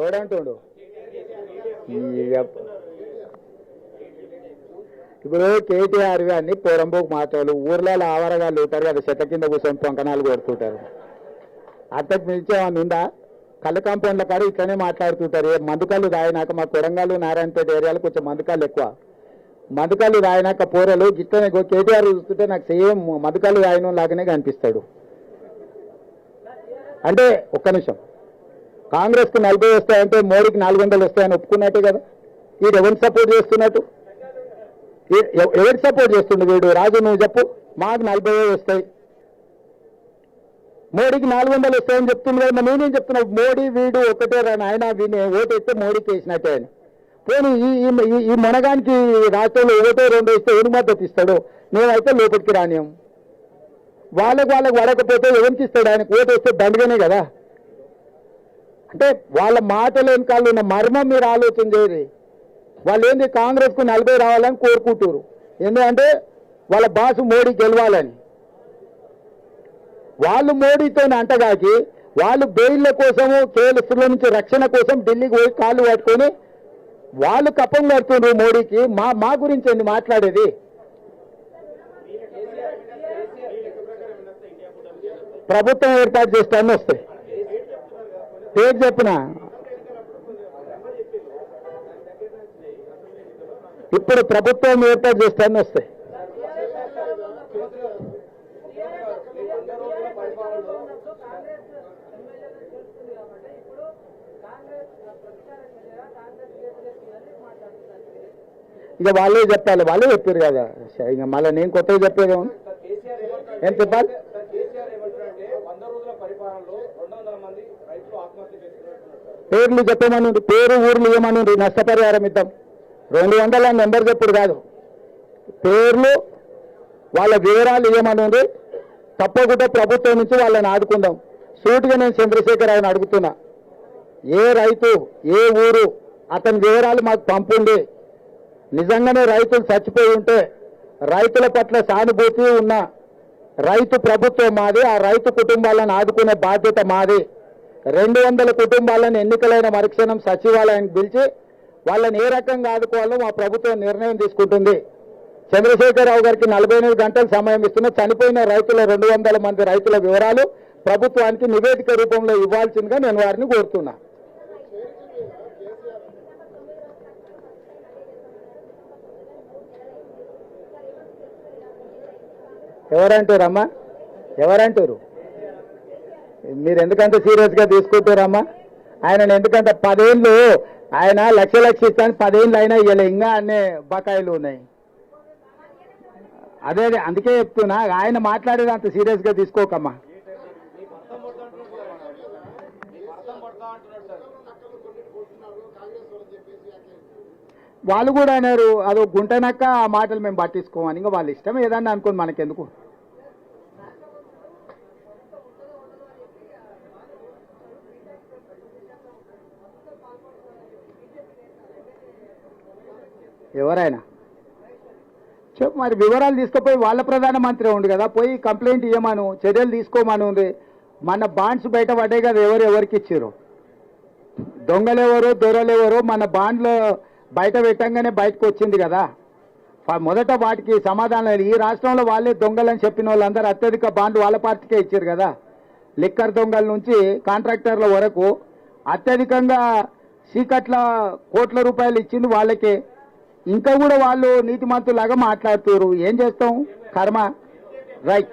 ఎవడంటుండు ఇప్పుడు కేటీఆర్ గారిని పొరంబోకు మాటలు ఊర్లలో ఆవరగాళ్ళు ఉంటారు కదా చెట్ల కింద కూర్చొని పొంకనాలు కొడుతుంటారు. అంతకు మించి ఏమన్నా ఉందా? కళ్ళ కాంపౌండ్ల కాడ ఇట్లనే మాట్లాడుతుంటారు. ఏ మందుకళ్ళు తాగినాక మా కొడంగల్ నారాయణపేట ఏరియాలో కొంచెం మందుకాలు ఎక్కువ. మందుకాలు తాగినాక పోరలు గిట్లనే కేటీఆర్ చూస్తుంటే నాకు సేమ్ మందుకాలు తాగిన లాగానే కనిపిస్తాడు. అంటే ఒక్క నిమిషం. కాంగ్రెస్కి నలభై వస్తాయంటే మోడీకి నాలుగు వందలు వస్తాయని ఒప్పుకున్నట్టే కదా. వీడు ఎవరిని సపోర్ట్ చేస్తున్నట్టు? ఏ- సపోర్ట్ చేస్తుండే వీడు? రాజు నువ్వు చెప్పు. మాకు నలభై వస్తాయి. మోడీకి నాలుగు వందలు వస్తాయని చెప్తుంది కదా. నేనేం చెప్తున్నా? మోడీ వీడు ఒకటే రాని ఆయన వీడిని ఓటు వేస్తే మోడీకి వేసినట్టే ఆయన పోనీ ఈ ఈ- మనగానికి రాష్ట్రంలో ఒకటో రెండు ఇస్తే ఎవరి మద్దతు ఇస్తాడు? మేమైతే లోపలికి రానియం వాళ్ళకు వాళ్ళకు వడకపోతే ఎవరికి ఇస్తాడు? ఆయనకు ఓటు వేస్తే దండగానే కదా. అంటే వాళ్ళ మాట లేని కాళ్ళు ఉన్న మర్మం మీరు ఆలోచన చేయరు. వాళ్ళు ఏంది కాంగ్రెస్కు నలభై రావాలని కోరుకుంటారు ఎందుకంటే వాళ్ళ బాసు మోడీ గెలవాలని. వాళ్ళు మోడీతో అంటగాకి వాళ్ళు బెయిల్ల కోసము కేసుల నుంచి రక్షణ కోసం ఢిల్లీకి పోయి కాళ్ళు పట్టుకొని వాళ్ళు కప్పం కడుతుండ్రు మోడీకి. మా మా గురించి అండి మాట్లాడేది? ప్రభుత్వం ఏర్పాటు చేస్తాను వస్తాయి. పేరు చెప్పిన. ఇప్పుడు ప్రభుత్వం ఏర్పాటు చేస్తాను వస్తాయి. ఇక వాళ్ళే చెప్పాలి వాళ్ళే చెప్పారు కదా. ఇంకా మళ్ళీ నేను కొత్తగా చెప్పేది ఏం చెప్పాలి? పేర్లు చెప్పమని పేరు ఊర్లు ఇవ్వమని నష్టపరిహారం ఇద్దాం. రెండు వందల నెంబర్ చెప్పుడు కాదు. పేర్లు వాళ్ళ వివరాలు ఇవ్వమని తప్పకుండా ప్రభుత్వం నుంచి వాళ్ళని ఆదుకుందాం. సూటిగా నేను చంద్రశేఖర్ ఆయన అడుగుతున్నా. ఏ రైతు ఏ ఊరు అతని వివరాలు మాకు పంపుండి. నిజంగానే రైతులు చచ్చిపోయి ఉంటే రైతుల పట్ల సానుభూతి ఉన్న రైతు ప్రభుత్వం మాది ఆ రైతు కుటుంబాలను ఆదుకునే బాధ్యత మాది. రెండు వందల కుటుంబాలను ఎన్నికలైన మరుక్షణం సచివాలయానికి పిలిచి వాళ్ళని ఏ రకంగా ఆదుకోవాలో మా ప్రభుత్వం నిర్ణయం తీసుకుంటుంది. చంద్రశేఖరరావు గారికి నలభై ఎనిమిది గంటలు సమయం ఇస్తున్న చనిపోయిన రైతుల రెండు వందల మంది రైతుల వివరాలు ప్రభుత్వానికి నివేదిక రూపంలో ఇవ్వాల్సిందిగా నేను వారిని కోరుతున్నా. ఎవరంటారమ్మా? ఎవరంటారు? మీరు ఎందుకంత సీరియస్గా తీసుకుంటారమ్మా? ఆయన ఎందుకంత పదేళ్ళు ఆయన లక్ష లక్ష ఇస్తాను పదేళ్ళు అయినా ఇవ్వలే ఇంకా అనే బకాయిలు ఉన్నాయి. అదే అదే అందుకే చెప్తున్నా ఆయన మాట్లాడేది అంత సీరియస్గా తీసుకోకమ్మా. వాళ్ళు కూడా అన్నారు అదో గుంటనక్క ఆ మాటలు మేము పట్టించుకోమని. ఇంకా వాళ్ళ ఇష్టం ఏదన్నా అనుకోని మనకెందుకు? ఎవరైనా? చెప్పు మరి వివరాలు తీసుకుపోయి వాళ్ళ ప్రధానమంత్రి ఉండు కదా పోయి కంప్లైంట్ ఇవ్వమను చర్యలు తీసుకోమని ఉంది. మన బాండ్స్ బయట పడ్డాయి కదా ఎవరు ఎవరికి ఇచ్చారు దొంగలెవరో దొరలెవరో మన బాండ్లో బయట పెట్టంగానే బయటకు వచ్చింది కదా. మొదట వాటికి సమాధానం లేదు. ఈ రాష్ట్రంలో వాళ్ళే దొంగలని చెప్పిన వాళ్ళందరూ అత్యధిక బాండ్ వాళ్ళ పార్టీకే ఇచ్చారు కదా. లిక్కర్ దొంగల నుంచి కాంట్రాక్టర్ల వరకు అత్యధికంగా సీకట్ల కోట్ల రూపాయలు ఇచ్చింది వాళ్ళకే. ఇంకా కూడా వాళ్ళు నీతిమంతులాగా మాట్లాడుతున్నారు ఏం చేస్తాం? కర్మ. రైట్.